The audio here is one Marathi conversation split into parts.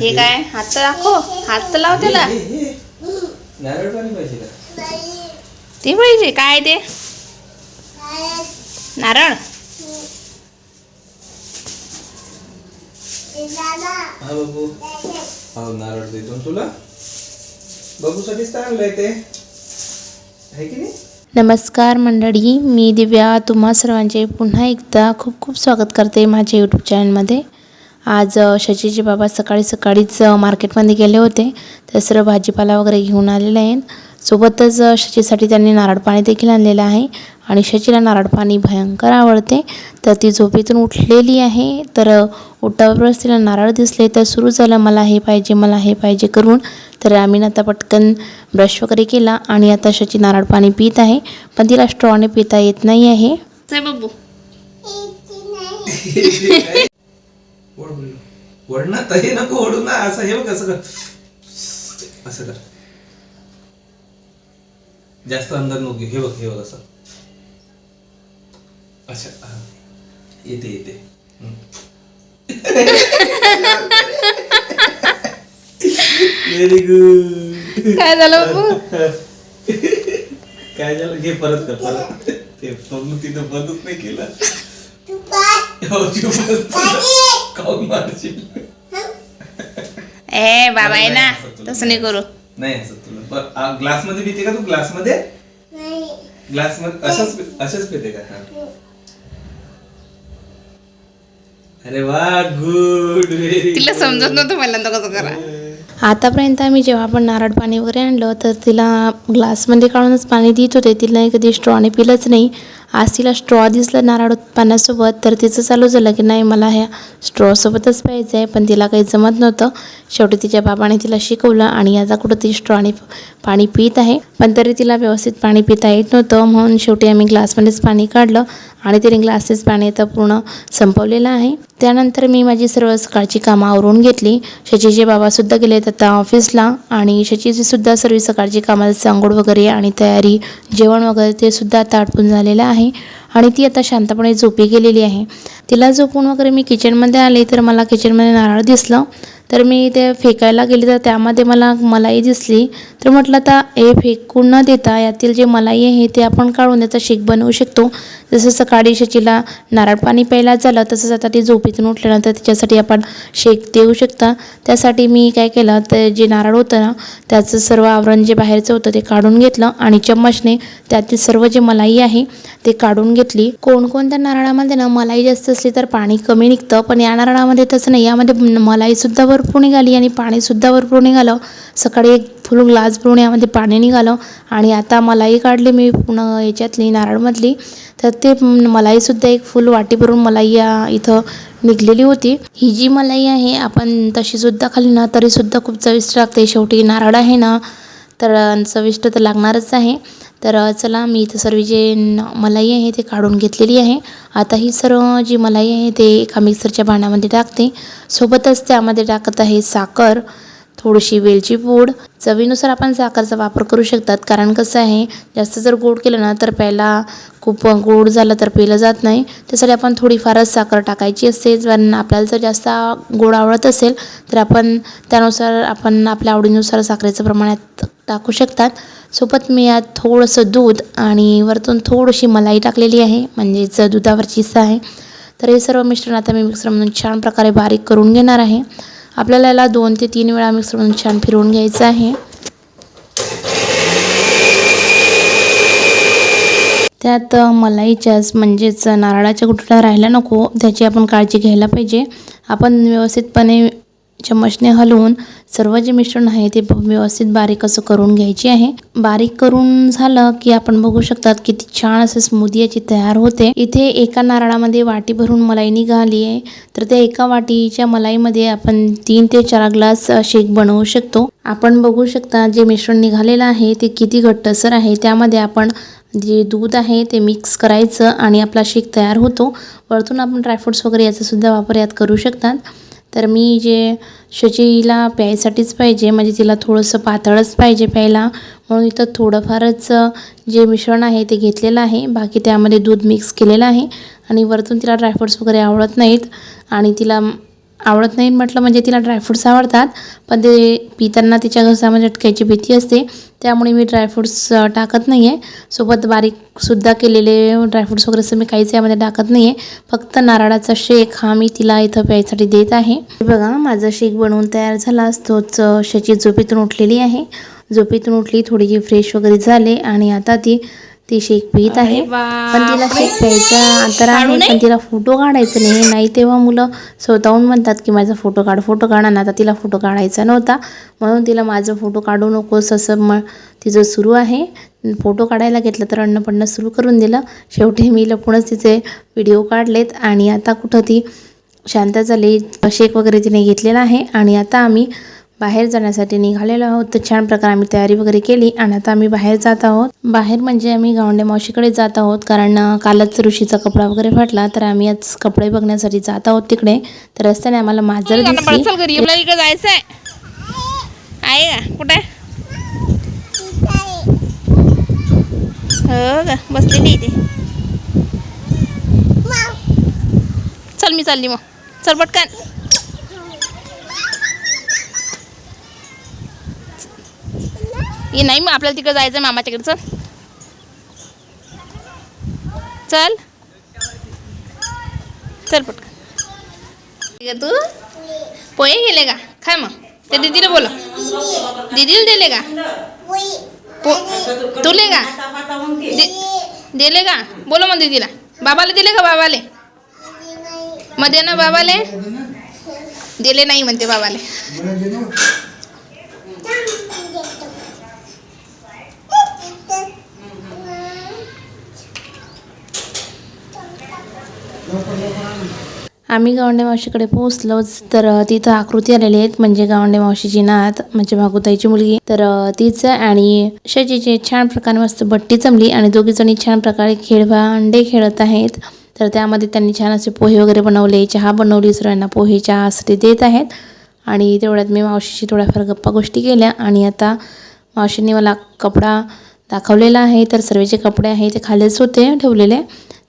हे काय? हात दाखव. हात तर लाव त्याला. ते पाहिजे. काय ते? नारळ. हा बाबू हो नारळ देतो तुला. बाबूसाठीच तर आणलंय ते. आहे की नाही? नमस्कार मंडळी. मी दिव्या. तुम्हा सर्वांचे पुन्हा एकदा खूप खूप स्वागत करते माझ्या यूट्यूब चॅनलमध्ये आज अ, शशीचे बाबा सकाळी सकाळीच मार्केटमध्ये गेले होते. तर सर्व भाजीपाला वगैरे घेऊन आलेले आहेत. सोबतच शशीसाठी त्यांनी नारळ पाणी देखील आणलेलं आहे. आणि शशीला नारळ पाणी भयंकर आवडते. तर ती झोपेतून उठलेली आहे. तर उठावरच तिला नारळ दिसले तर सुरू झालं मला हे पाहिजे मला हे पाहिजे करून. तर आम्ही आता पटकन ब्रश वगैरे केला आणि आता शची नारळ पाणी पित आहे. पण तिला स्ट्रॉने पिता येत नाही आहे. बाबू. ओढ तरी नको ओढू ना असं हे बघ असं कर. असं कर. जास्त अंदर नको घेऊ. हे बघ हे बघ असं. अच्छा. येते येते. व्हेरी गुड काय झालं बाबू काय झालं? घे परत कर परत. ते तिथं बंदच नाही केला. हो, मारशील. ए बाबा आहे ना. तसं नाही करू. नाही असं तुला ग्लासमध्ये पिते का तू? ग्लासमध्ये ग्लासमध्ये असंच असंच पिते का? हा. अरे वा गुड. तिला समजत नव्हतं पहिल्यांदा कसं करा. आतापर्यंत आम्ही जेव्हा आपण नारळ पाणी वगैरे आणलं तर तिला ग्लासमध्ये काढूनच पाणी देत होते. तिला कधी स्ट्रॉने पिलंच नाही. आज तिला स्ट्रॉ दिसलं नारळ उत्पन्नासोबत तर तिचं चालू झालं की नाही मला ह्या स्ट्रॉसोबतच प्यायचं आहे पण तिला काही जमत नव्हतं. शेवटी तिच्या बाबाने तिला शिकवलं आणि याचा कुठं ती स्ट्रॉने पाणी पित आहे. पण तरी तिला व्यवस्थित पाणी पिता येत नव्हतं म्हणून शेवटी आम्ही ग्लासमध्येच पाणी काढलं आणि तिने ग्लासेस पाणी आता पूर्ण संपवलेलं आहे. त्यानंतर मी माझी सर्व सकाळची कामं आवरून घेतली. शचीचे बाबासुद्धा गेलेत आता ऑफिसला आणि शचीचीसुद्धा सर्व सकाळची कामाचं सांगोड वगैरे आणि तयारी जेवण वगैरे ते सुद्धा आता आटपून झालेलं आहे. आहे आणि ती आता शांतपणे झोपी गेलेली आहे. तिला झोपून वगैरे मी किचनमध्ये आले तर मला किचनमध्ये नारळ दिसलं. तर मी ते फेकायला गेली तर त्यामध्ये मला मलाई दिसली. तर म्हटलं आता हे फेकून न देता यातील जे मलाई आहे ते आपण काढून त्याचा शेक बनवू शकतो. जसं सकाळी शचीला नारळ पाणी प्यायला झालं तसंच आता ती झोपेतून उठल्यानंतर त्याच्यासाठी आपण शेक देऊ शकता. त्यासाठी मी काय केलं तर जे नारळ होतं ना त्याचं सर्व आवरण जे बाहेरचं होतं ते काढून घेतलं आणि चम्मचने त्यातील सर्व जे मलाई आहे ते काढून घेतली. कोणकोणत्या नारळामध्ये ना मलाई जास्त असली तर पाणी कमी निघतं पण या नारळामध्ये तसं नाही. यामध्ये मलाईसुद्धा भरपूर निघाली आणि पाणीसुद्धा भरपूर निघालं. सकाळी एक फुल ग्लास भरून यामध्ये पाणी निघालं आणि आता मलाई काढली मी पुन्हा याच्यातली नारळमधली. तर ते मलाईसुद्धा एक फुल वाटी भरून मलाई या इथं निघलेली होती. ही जी मलाई आहे आपण तशीसुद्धा खाल्ली ना तरीसुद्धा खूप चविष्ट लागते. शेवटी नारळ आहे ना तर चविष्ट तर लागणारच आहे. तर चला मी इथं सर्व जे न- मलाई आहे ते काढून घेतलेली आहे. आता ही सर्व जी मलाई आहे ते एका मिक्सरच्या भांड्यामध्ये टाकते. सोबतच त्यामध्ये टाकत आहे साखर थोडीशी वेलची पूड. चवीनुसार आपण साखरचा वापर करू शकतात. कारण कसं आहे जास्त जर गोड केलं ना तर प्यायला खूप गोड झालं तर पिलं जात नाही. त्यासाठी आपण थोडीफारच साखर टाकायची असते. पण आपल्याला जर जास्त गोड आवडत असेल तर आपण त्यानुसार आपण आपल्या आवडीनुसार साखरेचं प्रमाणात टाकू शकतात. सोबत मी यात थोडंसं दूध आणि वरतून थोडीशी मलाई टाकलेली आहे म्हणजेच दुधावरची हिस्सा आहे. तर हे सर्व मिश्रण आता मी मिक्सरमधून छान प्रकारे बारीक करून घेणार आहे. आपल्याला याला दोन ते तीन वेळा मिक्सरमधून छान फिरवून घ्यायचं आहे. त्यात मलाईच्याच म्हणजेच नारळाच्या गुठळ्या राहायला नको त्याची आपण काळजी घ्यायला पाहिजे. आपण व्यवस्थितपणे चम्मचने हलवून सर्व जे मिश्रण आहे ते व्यवस्थित बारीक असं करून घ्यायचे आहे. बारीक करून झालं की आपण बघू शकतात किती छान असं स्मूदी याची तयार होते. इथे एका नारळामध्ये वाटी भरून मलाई निघाली आहे. तर त्या एका वाटीच्या मलाईमध्ये आपण तीन ते चार ग्लास शेक बनवू शकतो. आपण बघू शकता जे मिश्रण निघालेलं आहे ते किती घट्टसर आहे. त्यामध्ये आपण जे दूध आहे ते मिक्स करायचं आणि आपला शेक तयार होतो. वरतून आपण ड्रायफ्रुट्स वगैरे याचा सुद्धा वापर यात करू शकतात. तर मी जे शचीला प्यायसाठीच पाहिजे म्हणजे तिला थोडंसं पातळच पाहिजे प्यायला. म्हणून इथं थोडंफारच जे मिश्रण आहे ते घेतलेलं आहे. बाकी त्यामध्ये दूध मिक्स केलेलं आहे. आणि वरतून तिला ड्रायफ्रुट्स वगैरे आवडत नाहीत. आणि तिला आवडत नाही म्हटलं म्हणजे तिला ड्रायफ्रूट्स आवडतात पण ते पिताना तिच्या घसामध्ये अटकायची भीती असते. त्यामुळे मी ड्रायफ्रूट्स टाकत नाही आहे सोबत बारीकसुद्धा केलेले ड्रायफ्रूट्स वगैरे असं मी काहीच यामध्ये टाकत नाही आहे फक्त नारळाचा शेक हा मी तिला इथं प्यायसाठी देत आहे. बघा माझा शेक बनवून तयार झाला तोच शेची झोपेतून उठलेली आहे. झोपेतून उठली थोडीशी फ्रेश वगैरे झाले आणि आता ती ती शेक पित आहे. पण तिला शेक प्यायचा अंतर आहे पण तिला फोटो काढायचा नाही. नाही तेव्हा मुलं स्वतःहून म्हणतात की माझा फोटो काढ फोटो काढा. ना आता तिला फोटो काढायचा नव्हता. म्हणून तिला माझं फोटो काढू नकोस असं म तिचं सुरू आहे. फोटो काढायला घेतलं तर अन्न पडणं सुरू करून दिलं. शेवटी मी लपूनच तिचे व्हिडिओ काढलेत आणि आता कुठं ती शांत झाली शेक वगैरे तिने घेतलेला आहे. आणि आता आम्ही बाहेर जाण्यासाठी निघालेलो आहोत. तर छान प्रकारे आम्ही तयारी वगैरे केली आणि आता आम्ही बाहेर जात आहोत. बाहेर म्हणजे आम्ही गावंडे मावशीकडे जात आहोत. कारण कालच ऋषीचा कपडा वगैरे फाटला तर आम्ही आज कपडे बघण्यासाठी जात आहोत तिकडे. तर रस्त्याने आम्हाला माजर दिसली. जायचं आहे कुठे? हो का? बसलेली इथे चल मी चालली मग. चल पटकन. ये नाही मग आपल्याला तिकडे जायचं मामाच्याकडे चल. चल. चल पटकन. तू? पोहे गेले का? काय मग. ते दीदीला बोला दीदीला दिले का? पो तुले का? दिले का? बोला मग दीदीला. बाबाला दिले का बाबाले? मग दे ना बाबाले? दिले नाही म्हणते बाबाले. आम्ही गावंडे मावशीकडे पोहोचलोच तर तिथं आकृती आलेली आहेत. म्हणजे गावंडे मावशीची नात म्हणजे भागुताईची मुलगी. तर अ, तिचं आणि शजीचे छान प्रकारे मस्त बट्टी जमली आणि दोघी जणी छान प्रकारे खेळ भांडे खेळत आहेत. तर त्यामध्ये त्यांनी छान असे पोहे वगैरे बनवले चहा बनवली सर्वांना पोहे चहासाठी देत आहेत. आणि तेवढ्यात मी मावशीशी थोड्याफार गप्पा गोष्टी केल्या आणि आता मावशींनी मला कपडा दाखवलेला आहे. तर सर्वेचे कपडे आहे ते खालीच होते ठेवलेले.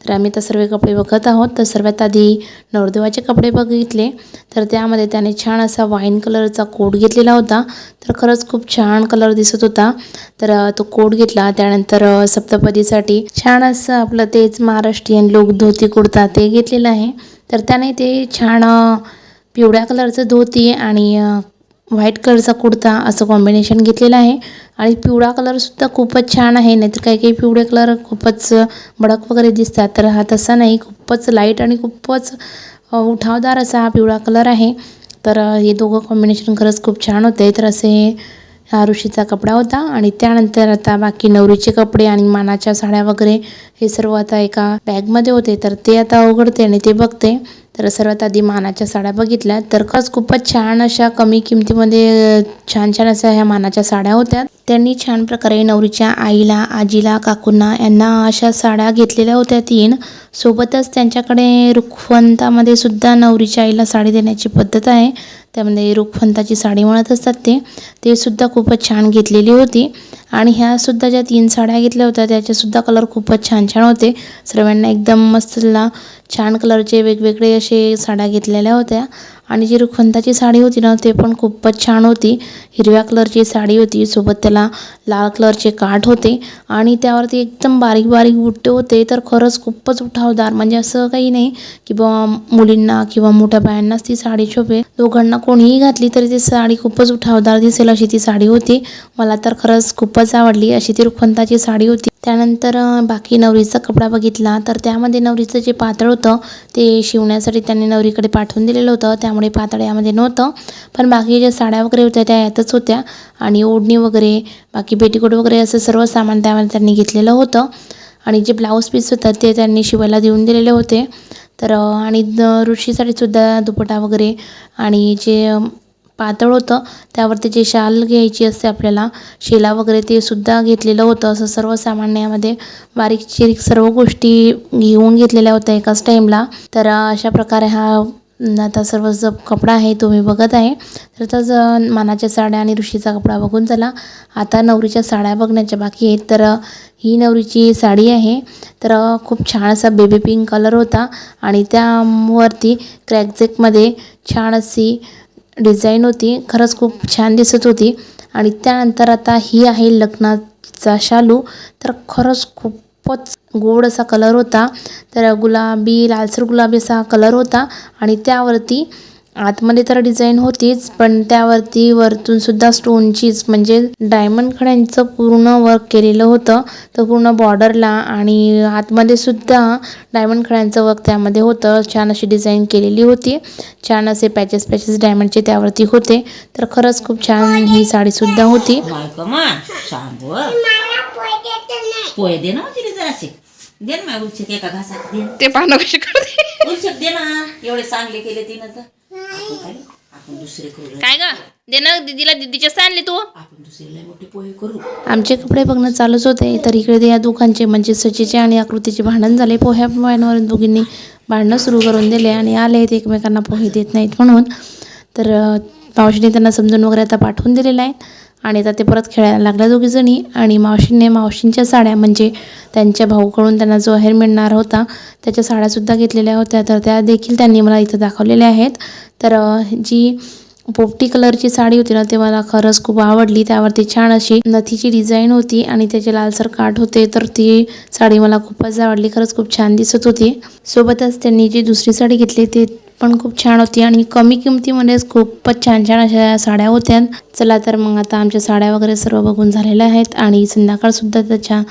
तर आम्ही तर सर्व कपडे बघत आहोत. तर सर्वात आधी नवरदेवाचे कपडे बघितले. तर त्यामध्ये त्याने छान असा वाईन कलरचा कोट घेतलेला होता. तर खरंच खूप छान कलर दिसत होता. तर तो कोट घेतला. त्यानंतर सप्तपदीसाठी छान असं आपलं तेच महाराष्ट्रीयन लोक धोती कुर्ता ते घेतलेलं आहे. तर त्याने ते छान पिवळ्या कलरचं धोती आणि व्हाईट कलरचा कुर्ता असं कॉम्बिनेशन घेतलेलं आहे. आणि पिवळा कलरसुद्धा खूपच छान आहे. नाहीतर काही काही पिवळे कलर खूपच भडक वगैरे दिसतात. तर हा तसा नाही. खूपच लाइट आणि खूपच उठावदार असा हा पिवळा कलर आहे. तर हे दोघं कॉम्बिनेशन खरंच खूप छान होते. तर असे हा ऋषीचा कपडा होता. आणि त्यानंतर आता बाकी नवरीचे कपडे आणि मानाच्या साड्या वगैरे हे सर्व आता एका बॅगमध्ये होते. तर ते आता उघडते आणि ते बघते. तर सर्वात आधी मानाच्या साड्या बघितल्या. तर खरंच खूपच छान अशा कमी किमतीमध्ये छान छान अशा ह्या मानाच्या साड्या होत्या. त्यांनी छान प्रकारे नवरीच्या आईला आजीला काकूंना यांना अशा साड्या घेतलेल्या होत्या तीन. सोबतच त्यांच्याकडे रुखवंतामध्ये सुद्धा नवरीच्या आईला साडी देण्याची पद्धत आहे. त्यामध्ये रुखवंताची साडी म्हणत असतात ते. ते सुद्धा खूपच छान घेतलेली होती. आणि ह्या सुद्धा ज्या तीन साड्या घेतल्या होत्या त्याचेसुद्धा कलर खूपच छान छान होते. सर्वांना एकदम मस्तला छान कलरचे वेगवेगळे असे साड्या घेतलेल्या होत्या. आणि जी रुखवंताची साडी होती ना ते पण खूपच छान होती. हिरव्या कलरची साडी होती. सोबत त्याला लाल कलरचे काठ होते. आणि त्यावरती एकदम बारीक बारीक बुट्टे होते. तर खरंच खूपच उठावदार. म्हणजे असं काही नाही की बुवा मुलींना किंवा मोठ्या बायांनाच ती साडी शोभे. दोघांना कोणीही घातली तरी ती साडी खूपच उठावदार दिसेल अशी ती साडी होती. मला तर खरंच खूपच आवडली अशी ती रुखवंताची साडी होती. त्यानंतर बाकी नवरीचा कपडा बघितला तर त्यामध्ये नवरीचं जे पातळ होतं ते शिवण्यासाठी त्यांनी नवरीकडे पाठवून दिलेलं होतं. त्यामुळे पातळ यामध्ये नव्हतं. पण बाकी ज्या साड्या वगैरे होत्या त्या यातच होत्या. आणि ओढणी वगैरे बाकी पेटीकोट वगैरे असं सर्व सामान त्यामध्ये त्यांनी घेतलेलं होतं. आणि जे ब्लाऊज पीस होतात ते त्यांनी शिवायला देऊन दिलेले होते. तर आणि द- ऋषीसाठी सुद्धा दुपटा वगैरे आणि जे पातळ होतं. त्यावरती जे शाल घ्यायची असते आपल्याला शेला वगैरे ते सुद्धा घेतलेलं होतं. असं सर्व सामान्यामध्ये बारीक चिरीक सर्व गोष्टी घेऊन घेतलेल्या होत्या एकाच टाईमला तर अशा प्रकारे हा आता सर्व जो कपडा आहे तो मी बघत आहे. तर तसं मानाच्या साड्या आणि ऋषीचा कपडा बघून झाला आता नवरीच्या साड्या बघण्याच्या बाकी आहेत. तर ही नवरीची साडी आहे. तर खूप छान असा बेबी पिंक कलर होता. आणि त्यावरती क्रॅकजेकमध्ये छान अशी डिझाईन होती खरंच खूप छान दिसत होती. आणि त्यानंतर आता ही आहे लग्नाचा शालू. तर खरंच खूपच गोड असा कलर होता. तर गुलाबी लालसर गुलाबी असा कलर होता. आणि त्यावरती आतमध्ये तर डिझाईन होतीच पण त्यावरती वरतून सुद्धा स्टोनचीच म्हणजे डायमंड खड्यांचं पूर्ण वर्क केलेलं होतं. तर पूर्ण बॉर्डरला आणि आतमध्ये सुद्धा डायमंड खड्यांचं वर्क त्यामध्ये होतं. छान अशी डिझाईन केलेली होती. छान असे पॅचेस पॅचेस डायमंडचे त्यावरती होते. तर खरंच खूप छान ही साडीसुद्धा होती. मायकमा सांग पोहे दे ना तिने जराशे. दे ना माझ्या उलचक एका घासात दे ना. ते पाहणं कशी करते? उलचक दे ना. एवढे चांगले केले तिनं तर. आपण काय आपण दुसरे करू रे. काय ग? दे ना दीदीला दीदीच्या आणली तू? आपण दुसरे लय मोठे पोहे करू. आमचे कपडे बघणं चालूच होते. तर इकडे या दोघांचे म्हणजे सचीचे आणि आकृतीचे भांडण झाले. पोह्या पोह्यांवरून दोघींनी भांडणं सुरू करून दिले आणि आले आहेत. एकमेकांना पोहे देत नाहीत म्हणून. तर अ, मावशीने त्यांना समजून वगैरे आता पाठवून दिलेलं आहे. आणि आता ते परत खेळायला लागल्या दोघीजणी आणि मावशींनी मावशींच्या साड्या म्हणजे त्यांच्या भाऊकडून त्यांना जो अहेर मिळणार होता त्याच्या साड्यासुद्धा घेतलेल्या होत्या. तर त्या देखील त्यांनी मला इथं दाखवलेल्या आहेत. तर जी पोपटी कलरची साडी होती ना ते मला खरंच खूप आवडली. त्यावरती छान अशी नथीची डिझाईन होती आणि त्याचे लालसर काठ होते. तर ती साडी मला खूपच आवडली. खरंच खूप छान दिसत होती. सोबतच त्यांनी जी दुसरी साडी घेतली ती पण खूप छान होती आणि कमी किमतीमध्येच खूपच छान छान अशा साड्या होत्या. चला तर मग आता आमच्या साड्या वगैरे सर्व बघून झालेल्या आहेत आणि संध्याकाळसुद्धा त्याच्या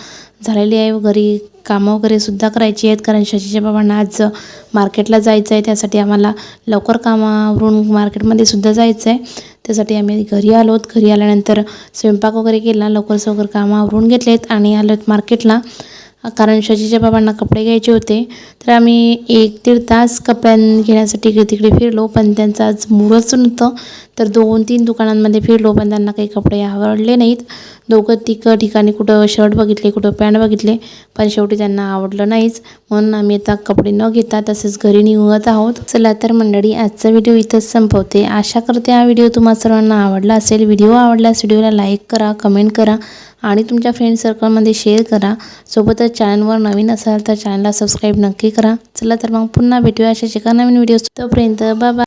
झालेली आहे. घरी कामं वगैरे सुद्धा करायची आहेत कारण शशीच्या बाबांना आज मार्केटला जायचं आहे. त्यासाठी आम्हाला लवकर कामावरून मार्केटमध्ये सुद्धा जायचं आहे. त्यासाठी आम्ही घरी आलोत घरी आल्यानंतर स्वयंपाक वगैरे केला. लवकर लवकर कामं आवरून घेतलेत आणि आलोत मार्केटला. कारण शशीच्या बाबांना कपडे घ्यायचे होते तर आम्ही एक दीड तास कपड्यां घेण्यासाठी इकडे तिकडे फिरलो पण त्यांचं आज मूडच नव्हतं. तर दोन तीन दुकानांमध्ये फिरलो पण त्यांना काही कपडे आवडले नाहीत. दोघं तिकं ठिकाणी कुठं शर्ट बघितले कुठं पॅन्ट बघितले पण शेवटी त्यांना आवडलं नाहीच. म्हणून आम्ही आता कपडे न घेता तसेच घरी निघत आहोत. चला तर मंडळी आजचा व्हिडिओ इथंच संपवते. आशा करते हा व्हिडिओ तुम्हाला सर्वांना आवडला असेल. व्हिडिओ आवडल्यास व्हिडिओला लाईक करा कमेंट करा आणि तुमच्या फ्रेंड सर्कलमध्ये शेअर करा. सोबतच चॅनलवर नवीन असाल तर चॅनलला सबस्क्राईब नक्की करा. चला तर मग पुन्हा भेटूया अशा एका नवीन व्हिडिओ तोपर्यंत. बाबा